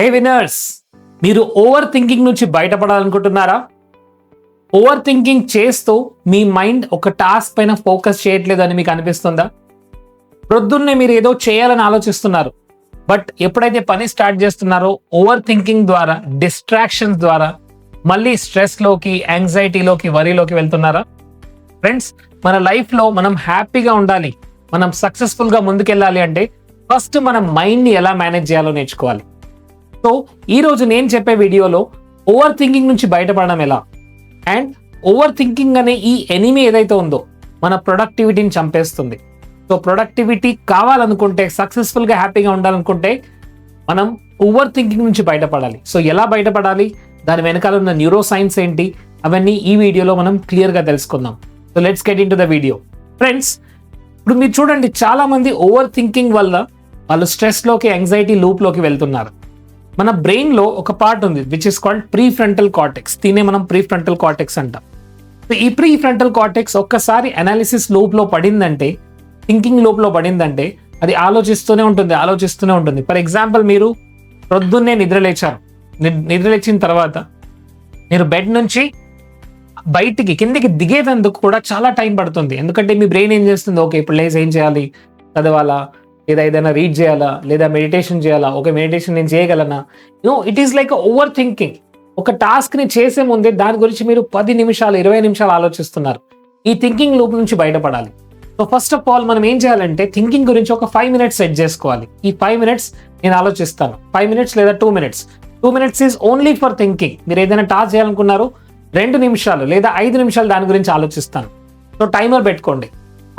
హే winners మీరు over thinking నుంచి బయటపడాలనుకుంటున్నారా? ఓవర్ థింకింగ్ చేస్తూ మీ మైండ్ ఒక టాస్క్ పైన ఫోకస్ చేయట్లేదు అని మీకు అనిపిస్తుందా? ప్రొద్దున్నే మీరు ఏదో చేయాలని ఆలోచిస్తున్నారు. బట్ ఎప్పుడైతే పని స్టార్ట్ చేస్తున్నారో ఓవర్ థింకింగ్ ద్వారా డిస్ట్రాక్షన్స్ ద్వారా మళ్ళీ స్ట్రెస్లోకి యాంగ్జైటీలోకి వరీలోకి వెళ్తున్నారా? ఫ్రెండ్స్ మన లైఫ్లో మనం హ్యాపీగా ఉండాలి. మనం సక్సెస్ఫుల్గా ముందుకెళ్ళాలి అంటే ఫస్ట్ మన మైండ్ని ఎలా మేనేజ్ చేయాలో నేర్చుకోవాలి. సో ఈ రోజు నేను చెప్పే వీడియోలో ఓవర్ థింకింగ్ నుంచి బయటపడడం ఎలా? అండ్ ఓవర్ థింకింగ్ అనే ఈ ఎనిమి ఏదైతే ఉందో మన ప్రొడక్టివిటీని చంపేస్తుంది. సో ప్రొడక్టివిటీ కావాలనుకుంటే సక్సెస్ఫుల్గా హ్యాపీగా ఉండాలనుకుంటే మనం ఓవర్ థింకింగ్ నుంచి బయటపడాలి. సో ఎలా బయటపడాలి? దాని వెనకాల ఉన్న న్యూరో సైన్స్ ఏంటి? అవన్నీ ఈ వీడియోలో మనం క్లియర్గా తెలుసుకుందాం. So let's get into the video friends ఇప్పుడు మీరు చూడండి చాలా మంది ఓవర్ థింకింగ్ వల్ల వాళ్ళు స్ట్రెస్లోకి యాంగ్జైటీ లూప్లోకి వెళ్తున్నారు. మన బ్రెయిన్లో ఒక పార్ట్ ఉంది which is called prefrontal cortex దీనే మనం ప్రీ ఫ్రంటల్ కార్టెక్స్ అంటాం ఈ ప్రీ ఫ్రంటల్ కార్టెక్స్ ఒక్కసారి అనాలిసిస్ లోపులో పడిందంటే థింకింగ్ లోపులో పడిందంటే అది ఆలోచిస్తూనే ఉంటుంది ఆలోచిస్తూనే ఉంటుంది. ఫర్ ఎగ్జాంపుల్ మీరు ప్రొద్దున్నే నిద్రలేచారు. నిద్రలేచిన ని- తర్వాత మీరు బెడ్ నుంచి బయటికి కిందికి దిగేదందుకు కూడా చాలా టైం పడుతుంది. ఎందుకంటే మీ బ్రెయిన్ ఏం చేస్తుంది? ఓకే ఇప్పుడు లేచి ఏం చేయాలి? చదవాలా? లేదా ఏదైనా రీడ్ చేయాలా లేదా మెడిటేషన్ చేయాలా ఒక మెడిటేషన్ నేను చేయగలనా? No it is like over thinking ఒక టాస్క్ని చేసే ముందే దాని గురించి మీరు పది నిమిషాలు ఇరవై నిమిషాలు ఆలోచిస్తున్నారు. ఈ థింకింగ్ లూప్ నుంచి బయటపడాలి. సో ఫస్ట్ ఆఫ్ ఆల్ మనం ఏం చేయాలంటే థింకింగ్ గురించి ఒక ఫైవ్ మినిట్స్ సెట్ చేసుకోవాలి. ఈ ఫైవ్ మినిట్స్ నేను ఆలోచిస్తాను. ఫైవ్ మినిట్స్ లేదా two minutes two minutes is only for thinking మీరు ఏదైనా టాస్క్ చేయాలనుకున్నారు రెండు నిమిషాలు లేదా ఐదు నిమిషాలు దాని గురించి ఆలోచిస్తాను. సో టైమర్ పెట్టుకోండి.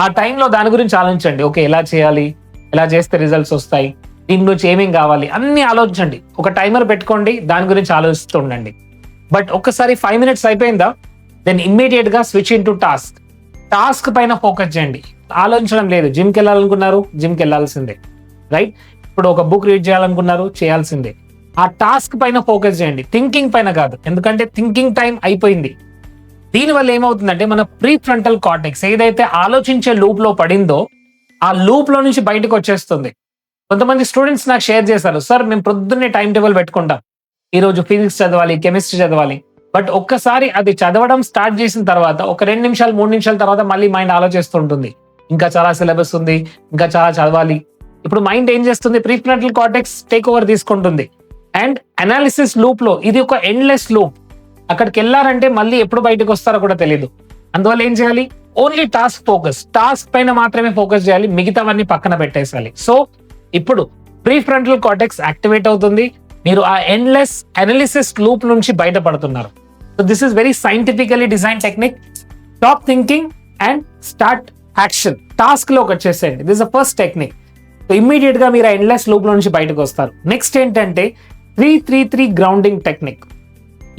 ఆ టైంలో దాని గురించి ఆలోచించండి. ఓకే ఎలా చేయాలి? ఎలా చేస్తే రిజల్ట్స్ వస్తాయి? దీని గురించి ఏమేం కావాలి? అన్ని ఆలోచించండి. ఒక టైమర్ పెట్టుకోండి దాని గురించి ఆలోచిస్తూ ఉండండి. బట్ ఒక్కసారి ఫైవ్ మినిట్స్ అయిపోయిందా? దెన్ ఇమ్మీడియట్గా switch into task task పైన ఫోకస్ చేయండి. ఆలోచించడం లేదు. జిమ్కి వెళ్ళాలనుకున్నారు జిమ్కి వెళ్ళాల్సిందే. రైట్ ఇప్పుడు ఒక బుక్ రీడ్ చేయాలనుకున్నారు చేయాల్సిందే. ఆ టాస్క్ పైన ఫోకస్ చేయండి. థింకింగ్ పైన కాదు. ఎందుకంటే థింకింగ్ టైం అయిపోయింది. దీనివల్ల ఏమవుతుందంటే మన ప్రీ ఫ్రంటల్ కార్టెక్స్ ఏదైతే ఆలోచించే లూప్లో పడిందో ఆ లూప్లో నుంచి బయటకు వచ్చేస్తుంది. కొంతమంది స్టూడెంట్స్ నాకు షేర్ చేశారు సార్ మేము ప్రొద్దున్నే టైం టేబుల్ పెట్టుకుంటాం ఈరోజు ఫిజిక్స్ చదవాలి కెమిస్ట్రీ చదవాలి. బట్ ఒక్కసారి అది చదవడం స్టార్ట్ చేసిన తర్వాత ఒక రెండు నిమిషాలు మూడు నిమిషాల తర్వాత మళ్ళీ మైండ్ ఆలోచిస్తుంటుంది ఇంకా చాలా సిలబస్ ఉంది ఇంకా చాలా చదవాలి. ఇప్పుడు మైండ్ ఏం చేస్తుంది? Prefrontal cortex take over తీసుకుంటుంది అండ్ అనాలిసిస్ లూప్లో ఇది ఒక ఎండ్లెస్ లూప్ అక్కడికి వెళ్ళారంటే మళ్ళీ ఎప్పుడు బయటకు వస్తారో కూడా తెలియదు అందువల్ల ఏం చేయాలి? ఓన్లీ టాస్క్ ఫోకస్ టాస్క్ పైన మాత్రమే ఫోకస్ చేయాలి మిగతావన్నీ పక్కన పెట్టేసాలి సో ఇప్పుడు ప్రీ ఫ్రంటల్ కాటెక్స్ యాక్టివేట్ అవుతుంది. మీరు ఆ ఎండ్లెస్ అనాలిసిస్ లూప్ నుంచి బయటపడుతున్నారు. So this is very scientifically design technique stop thinking and start action టాస్క్లోకి వచ్చేసేయండి. This a first technique so ఇమ్మీడియట్గా మీరు ఆ ఎండ్లెస్ లూప్ నుంచి బయటకు వస్తారు. నెక్స్ట్ ఏంటంటే three three three grounding technique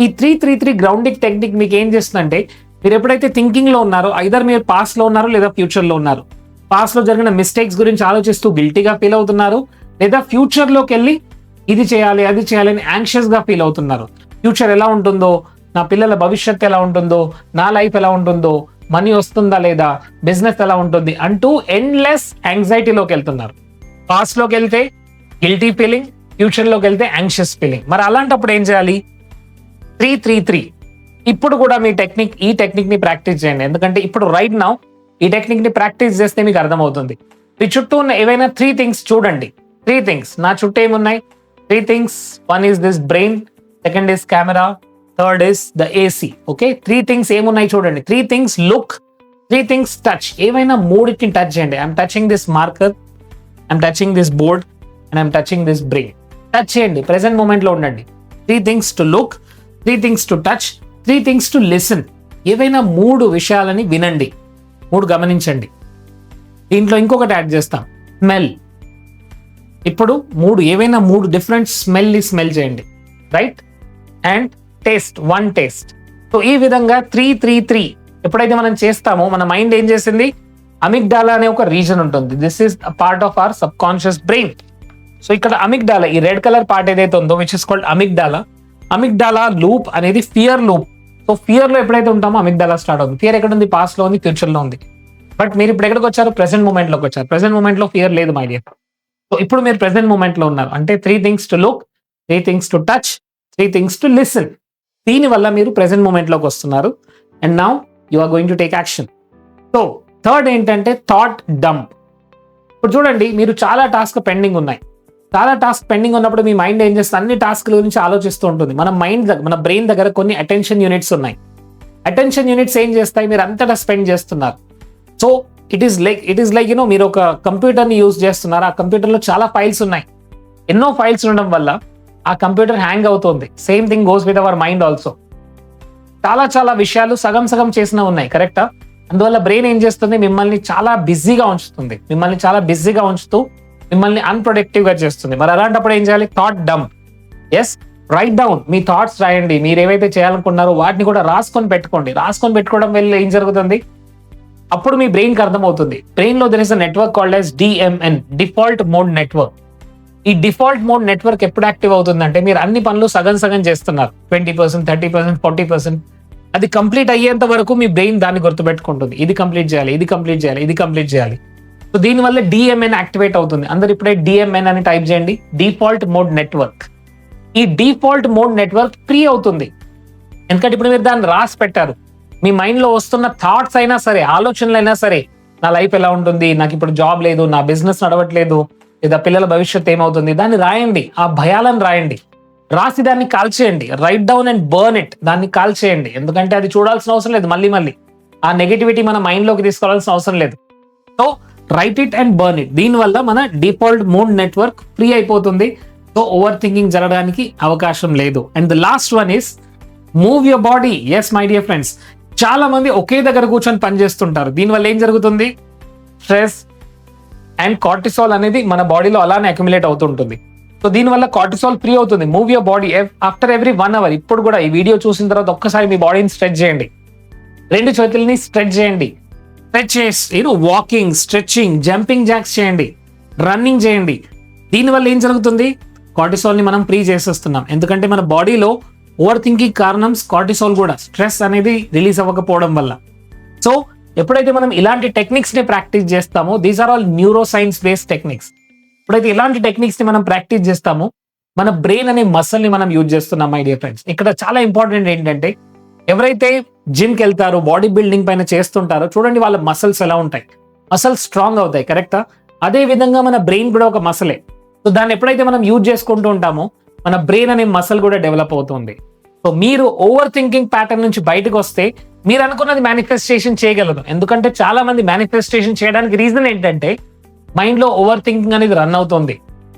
ఈ three three three grounding technique మీకు ఏం చేస్తుందంటే మీరు ఎప్పుడైతే థింకింగ్లో ఉన్నారో ఐదర్ మీరు పాస్ట్లో ఉన్నారు లేదా ఫ్యూచర్లో ఉన్నారు పాస్ట్లో జరిగిన మిస్టేక్స్ గురించి ఆలోచిస్తూ గిల్టీగా ఫీల్ అవుతున్నారు లేదా ఫ్యూచర్లోకి వెళ్ళి ఇది చేయాలి అది చేయాలి అని యాంగ్షియస్గా ఫీల్ అవుతున్నారు. ఫ్యూచర్ ఎలా ఉంటుందో నా పిల్లల భవిష్యత్తు ఎలా ఉంటుందో నా లైఫ్ ఎలా ఉంటుందో మనీ వస్తుందా లేదా బిజినెస్ ఎలా ఉంటుంది అంటూ ఎండ్లెస్ యాంగ్జైటీలోకి వెళ్తున్నారు. పాస్ట్లోకి వెళ్తే గిల్టీ ఫీలింగ్ ఫ్యూచర్లోకి వెళ్తే యాంగ్షియస్ ఫీలింగ్ మరి అలాంటప్పుడు ఏం చేయాలి? త్రీ త్రీ త్రీ ఇప్పుడు కూడా మీ టెక్నిక్ ఈ టెక్నిక్ని ప్రాక్టీస్ చేయండి. ఎందుకంటే ఇప్పుడు రైట్ నౌ ఈ టెక్నిక్ని ప్రాక్టీస్ చేస్తే మీకు అర్థమవుతుంది. మీ చుట్టూ ఉన్న ఏవైనా త్రీ థింగ్స్ చూడండి. త్రీ థింగ్స్ నా చుట్టూ ఏమున్నాయి? Three things one is this brain second is camera third is the AC okay three things ఏమున్నాయి చూడండి. Three things look three things touch ఏవైనా మూడిటిని టచ్ చేయండి. I'm touching this marker I'm touching this board and I'm touching this brain touch చేయండి. Present మూమెంట్లో ఉండండి. Three things to look three things to touch three things to listen. ఏవైనా మూడు విషయాలని వినండి. మూడు గమనించండి. దీంట్లో ఇంకొకటి యాడ్ చేస్తాం. స్మెల్. ఇప్పుడు మూడు ఏవైనా మూడు డిఫరెంట్ స్మెల్ స్మెల్ చేయండి. Right? And taste. One taste. So ఈ విధంగా త్రీ త్రీ త్రీ ఎప్పుడైతే మనం చేస్తామో మన మైండ్ ఏం చేసింది? అమిగ్డాలా అనే ఒక రీజన్ ఉంటుంది. This is part of our subconscious brain so ఇక్కడ అమిగ్డాలా ఈ రెడ్ కలర్ పార్ట్ ఏదైతే ఉందో which is called amygdala amygdala loop అనేది ఫియర్ లూప్ సో ఫియర్లో ఎప్పుడైతే ఉంటామో అమిగ్డాలా స్టార్ట్ అవుతుంది. ఫియర్ ఎక్కడ ఉంది పాస్ట్లో ఉంది ఫ్యూచర్లో ఉంది. బట్ మీరు ఇప్పుడు ఎక్కడికి వచ్చారు? ప్రెసెంట్ మూమెంట్లోకి వచ్చారు. ప్రెసెంట్ మూమెంట్లో ఫియర్ లేదు మై డియర్ సో ఇప్పుడు మీరు ప్రెసెంట్ మూమెంట్లో ఉన్నారు. అంటే three things to look three things to touch three things to listen దీనివల్ల మీరు ప్రెసెంట్ మూమెంట్లోకి వస్తున్నారు. And now you are going to take action so third ఏంటంటే థాట్ డంప్ ఇప్పుడు చూడండి మీరు చాలా టాస్క్ పెండింగ్ ఉన్నాయి. చాలా టాస్క్ పెండింగ్ ఉన్నప్పుడు మీ మైండ్ ఏం చేస్తుంది? అన్ని టాస్క్ల గురించి ఆలోచిస్తూ ఉంటుంది. మన మైండ్ మన బ్రెయిన్ దగ్గర కొన్ని అటెన్షన్ యూనిట్స్ ఉన్నాయి. అటెన్షన్ యూనిట్స్ ఏం చేస్తాయి? మీరు అంతటా స్పెండ్ చేస్తున్నారు. So it is like it is like you know మీరు ఒక కంప్యూటర్ని యూజ్ చేస్తున్నారు. ఆ కంప్యూటర్లో చాలా ఫైల్స్ ఉన్నాయి. ఎన్నో ఫైల్స్ ఉండడం వల్ల ఆ కంప్యూటర్ హ్యాంగ్ అవుతుంది. Same thing goes with our mind also చాలా చాలా విషయాలు సగం సగం చేసిన ఉన్నాయి. కరెక్టా అందువల్ల బ్రెయిన్ ఏం చేస్తుంది? మిమ్మల్ని చాలా బిజీగా ఉంచుతుంది. మిమ్మల్ని చాలా బిజీగా ఉంచుతూ మిమ్మల్ని అన్ప్రొడక్టివ్గా చేస్తుంది. మరి అలాంటప్పుడు ఏం చేయాలి? Thought dump yes write down మీ థాట్స్ రాయండి. మీరు ఏవైతే చేయాలనుకున్నారో వాటిని కూడా రాసుకొని పెట్టుకోండి. రాసుకొని పెట్టుకోవడం వల్ల ఏం జరుగుతుంది? అప్పుడు మీ బ్రెయిన్కి అర్థమవుతుంది. బ్రెయిన్లో is a network called as DMN default mode network ఈ డిఫాల్ట్ మోడ్ నెట్వర్క్ ఎప్పుడు యాక్టివ్ అవుతుందంటే మీరు అన్ని పనులు సగం సగం చేస్తున్నారు. Twenty percent thirty percent forty percent అది కంప్లీట్ అయ్యేంత వరకు మీ బ్రెయిన్ దాన్ని గుర్తుపెట్టుకుంటుంది. ఇది కంప్లీట్ చేయాలి ఇది కంప్లీట్ చేయాలి ఇది కంప్లీట్ చేయాలి. సో దీనివల్ల డిఎంఎన్ యాక్టివేట్ అవుతుంది. అందరు ఇప్పుడే డిఎంఎన్ అని టైప్ చేయండి. డిఫాల్ట్ మోడ్ నెట్వర్క్ ఈ డిఫాల్ట్ మోడ్ నెట్వర్క్ ఫ్రీ అవుతుంది. ఎందుకంటే ఇప్పుడు మీరు దాన్ని రాసి పెట్టారు. మీ మైండ్లో వస్తున్న థాట్స్ అయినా సరే ఆలోచనలు అయినా సరే నా లైఫ్ ఎలా ఉంటుంది? నాకు ఇప్పుడు జాబ్ లేదు నా బిజినెస్ నడవట్లేదు లేదా పిల్లల భవిష్యత్తు ఏమవుతుంది? దాన్ని రాయండి. ఆ భయాలను రాయండి. రాసి దాన్ని కాల్చేయండి. Write down and burn it దాన్ని కాల్చేయండి. ఎందుకంటే అది చూడాల్సిన అవసరం లేదు. మళ్ళీ మళ్ళీ. ఆ నెగిటివిటీ మన మైండ్లోకి తీసుకోవాల్సిన అవసరం లేదు. So write it and burn it దీనివల్ల మన డిఫాల్ట్ మూడ్ నెట్వర్క్ ఫ్రీ అయిపోతుంది. సో ఓవర్ థింకింగ్ జరగడానికి అవకాశం లేదు. And the last one is move your body yes my dear friends చాలా మంది ఒకే దగ్గర కూర్చొని పనిచేస్తుంటారు దీనివల్ల ఏం జరుగుతుంది? స్ట్రెస్ అండ్ కార్టిసాల్ అనేది మన బాడీలో అలానే అక్యుమిలేట్ అవుతుంటుంది సో దీనివల్ల కార్టిసాల్ ఫ్రీ అవుతుంది. Move your body after every one hour ఇప్పుడు కూడా ఈ వీడియో చూసిన తర్వాత ఒక్కసారి మీ బాడీని స్ట్రెచ్ చేయండి. రెండు చేతుల్ని స్ట్రెచ్ చేయండి. స్ట్రెచ్ చేసి you know walking stretching jumping jacks చేయండి. రన్నింగ్ చేయండి. దీనివల్ల ఏం జరుగుతుంది? కార్టిసాల్ని మనం ప్రీ చేసేస్తున్నాం. ఎందుకంటే మన బాడీలో ఓవర్ థింకింగ్ కారణం కార్టిసాల్ కూడా స్ట్రెస్ అనేది రిలీజ్ అవ్వకపోవడం వల్ల. సో ఎప్పుడైతే మనం ఇలాంటి టెక్నిక్స్ని ప్రాక్టీస్ చేస్తామో these are all neuroscience based techniques ఎప్పుడైతే ఇలాంటి టెక్నిక్స్ని మనం ప్రాక్టీస్ చేస్తామో మన బ్రెయిన్ అనే మసల్ని మనం యూజ్ చేస్తున్నాం మై డియర్ ఫ్రెండ్స్ ఇక్కడ చాలా ఇంపార్టెంట్ ఏంటంటే ఎవరైతే జిమ్కి వెళ్తారో బాడీ బిల్డింగ్ పైన చేస్తుంటారో చూడండి వాళ్ళ మసల్స్ ఎలా ఉంటాయి. మసల్స్ స్ట్రాంగ్ అవుతాయి కరెక్టా అదే విధంగా మన బ్రెయిన్ కూడా ఒక మసలే సో దాన్ని ఎప్పుడైతే మనం యూజ్ చేసుకుంటూ ఉంటామో మన బ్రెయిన్ అనే మసల్ కూడా డెవలప్ అవుతుంది. సో మీరు ఓవర్ థింకింగ్ ప్యాటర్న్ నుంచి బయటకు వస్తే మీరు అనుకున్నది మేనిఫెస్టేషన్ చేయగలరు. ఎందుకంటే చాలా మంది మేనిఫెస్టేషన్ చేయడానికి రీజన్ ఏంటంటే మైండ్లో ఓవర్ థింకింగ్ అనేది రన్ అవుతుంది.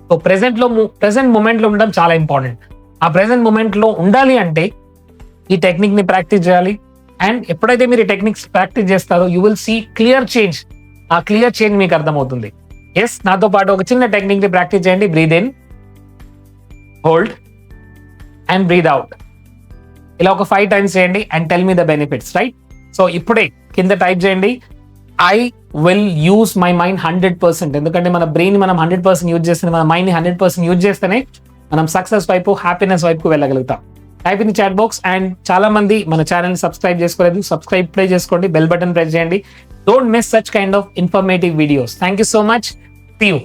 సో ప్రెసెంట్లో ప్రెసెంట్ మూమెంట్లో ఉండడం చాలా ఇంపార్టెంట్ ఆ ప్రెసెంట్ మూమెంట్లో ఉండాలి అంటే ఈ టెక్నిక్ని ప్రాక్టీస్ చేయాలి. అండ్ ఎప్పుడైతే మీరు ఈ టెక్నిక్స్ ప్రాక్టీస్ చేస్తారో you will see clear change ఆ క్లియర్ చేంజ్ మీకు అర్థమవుతుంది. ఎస్ నాతో పాటు ఒక చిన్న టెక్నిక్ని ప్రాక్టీస్ చేయండి. Breathe in hold and breathe out ఇలా ఒక ఫైవ్ టైమ్స్ చేయండి and tell me the benefits right so ఇప్పుడే కింద టైప్ చేయండి. I will use my mind hundred percent ఎందుకంటే మన బ్రెయిన్ మనం హండ్రెడ్ పర్సెంట్ యూజ్ చేస్తే మన మైండ్ హండ్రెడ్ పర్సెంట్ యూజ్ చేస్తేనే మనం సక్సెస్ వైపు హ్యాపీనెస్ వైపు వెళ్ళగలుగుతాం. Type in chat box and చాలా మంది మన ఛానల్ సబ్స్క్రైబ్ చేసుకోలేదు. సబ్స్క్రైబ్ ప్లే చేసుకోండి. బెల్ బటన్ ప్రెస్ చేయండి. Don't miss such kind of informative videos thank you so much see you